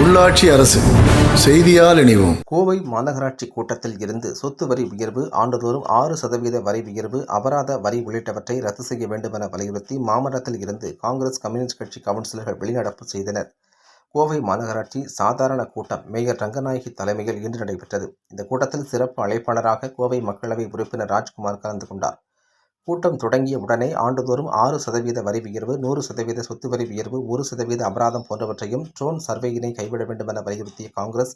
உள்ளாட்சி அரசு செய்தியால் இணைவோம். கோவை மாநகராட்சி கூட்டத்தில் இருந்து சொத்து வரி உயர்வு ஆண்டுதோறும் ஆறு சதவீத வரி உயர்வு அபராத வரி உள்ளிட்டவற்றை ரத்து செய்ய வேண்டும் என வலியுறுத்தி மாமன்றத்தில் இருந்து காங்கிரஸ் கம்யூனிஸ்ட் கட்சி கவுன்சிலர்கள் வெளிநடப்பு செய்தனர். கோவை மாநகராட்சி சாதாரண கூட்டம் மேயர் ரங்கநாயகி தலைமையில் இன்று நடைபெற்றது. இந்த கூட்டத்தில் சிறப்பு அழைப்பாளராக கோவை மக்களவை உறுப்பினர் ராஜ்குமார் கலந்து கொண்டார். கூட்டம் தொடங்கிய உடனே ஆண்டுதோறும் ஆறு சதவீத வரி உயர்வு நூறு சதவீத சொத்து வரி உயர்வு ஒரு சதவீத அபராதம் போன்றவற்றையும் ட்ரோன் சர்வேயினை கைவிட வேண்டும் என வலியுறுத்திய காங்கிரஸ்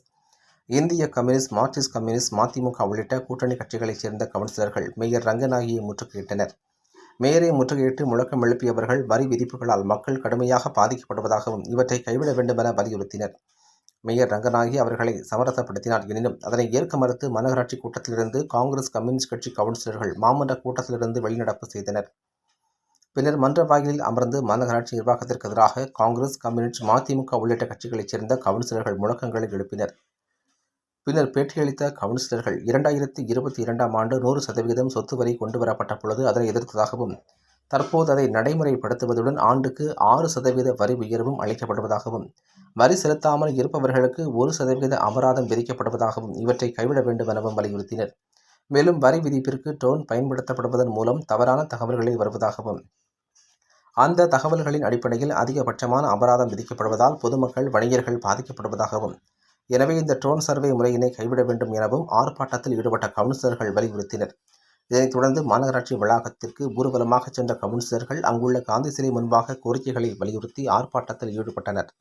இந்திய கம்யூனிஸ்ட் மார்க்சிஸ்ட் கம்யூனிஸ்ட் மதிமுக உள்ளிட்ட கூட்டணி கட்சிகளைச் சேர்ந்த கவுன்சிலர்கள் மேயர் ரங்கநாயகியை முற்றுகையிட்டனர். மேயரை முற்றுகையிட்டு முழக்கம் எழுப்பியவர்கள் வரி விதிப்புகளால் மக்கள் கடுமையாக பாதிக்கப்படுவதாகவும் இவற்றை கைவிட வேண்டும் என வலியுறுத்தினர். மேயர் ரங்கநாயகி அவர்களை சமரசப்படுத்தினார். எனினும் அதனை ஏற்க மறுத்து மாநகராட்சி கூட்டத்திலிருந்து காங்கிரஸ் கம்யூனிஸ்ட் கட்சி கவுன்சிலர்கள் மாமன்ற கூட்டத்திலிருந்து வெளிநடப்பு செய்தனர். பின்னர் மன்ற வாயிலில் அமர்ந்து மாநகராட்சி நிர்வாகத்திற்கு எதிராக காங்கிரஸ் கம்யூனிஸ்ட் மதிமுக உள்ளிட்ட கட்சிகளைச் சேர்ந்த கவுன்சிலர்கள் முழக்கங்களை எழுப்பினர். பின்னர் பேட்டியளித்த கவுன்சிலர்கள் இரண்டாயிரத்தி இருபத்தி இரண்டாம் ஆண்டு நூறு சதவிகிதம் சொத்து வரி கொண்டு வரப்பட்ட பொழுது அதனை எதிர்த்ததாகவும் தற்போது அதை நடைமுறைப்படுத்துவதுடன் ஆண்டுக்கு ஆறு சதவீத வரி உயர்வும் அளிக்கப்படுவதாகவும் வரி செலுத்தாமல் இருப்பவர்களுக்கு ஒரு சதவீத அபராதம் விதிக்கப்படுவதாகவும் இவற்றை கைவிட வேண்டும் எனவும் வலியுறுத்தினர். மேலும் வரி விதிப்பிற்கு ட்ரோன் பயன்படுத்தப்படுவதன் மூலம் தவறான தகவல்களை வருவதாகவும் அந்த தகவல்களின் அடிப்படையில் அதிகபட்சமான அபராதம் விதிக்கப்படுவதால் பொதுமக்கள் வணிகர்கள் பாதிக்கப்படுவதாகவும் எனவே இந்த ட்ரோன் சர்வே முறையினை கைவிட வேண்டும் எனவும் ஆர்ப்பாட்டத்தில் ஈடுபட்ட கவுன்சிலர்கள் வலியுறுத்தினர். இதனைத் தொடர்ந்து மாநகராட்சி வளாகத்திற்கு ஊர்வலமாக சென்ற கவுன்சிலர்கள் அங்குள்ள காந்தி சிலை முன்பாக கோரிக்கைகளை வலியுறுத்தி ஆர்ப்பாட்டத்தில் ஈடுபட்டனர்.